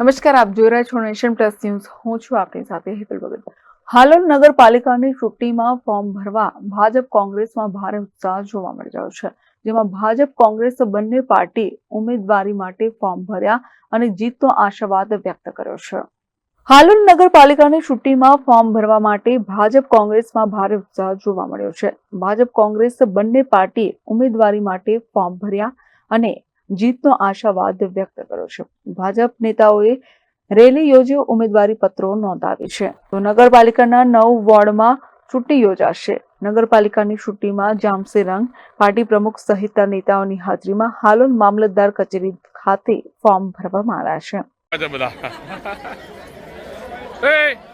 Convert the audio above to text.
નમસ્કાર, આપ જોઈ રહ્યા છો નેશન પ્લસ ન્યૂઝ. હું છું આપની સાથે હેતલ ભગત હાલોલ નગરપાલિકાની ચૂંટણીમાં ફોર્મ ભરવા ભાજપ કોંગ્રેસમાં ભારે ઉત્સાહ જોવા મળી રહ્યો છે, જેમાં ભાજપ કોંગ્રેસ બંને પાર્ટી ઉમેદવારી માટે ફોર્મ ભર્યા અને જીતનો આશાવાદ વ્યક્ત કર્યો છે. હાલોલ નગરપાલિકાની ચૂંટણીમાં ફોર્મ ભરવા માટે ભાજપ કોંગ્રેસમાં ભારે ઉત્સાહ જોવા મળ્યો છે. ભાજપ કોંગ્રેસ બંને પાર્ટી ઉમેદવારી માટે ફોર્મ ભર્યા અને જીતનો આશાવાદ વ્યક્ત કર્યો છે. ભાજપ નેતાઓએ રેલી યોજી ઉમેદવારી પત્રો નોંધાવી છે. તો નગરપાલિકાના નવ વોર્ડમાં ચૂંટણી યોજાશે. નગરપાલિકાની ચૂંટણીમાં જામસી રંગ પાર્ટી પ્રમુખ સહિતના નેતાઓની હાજરીમાં હાલોલ મામલતદાર કચેરી ખાતે ફોર્મ ભરવામાં આવ્યા છે.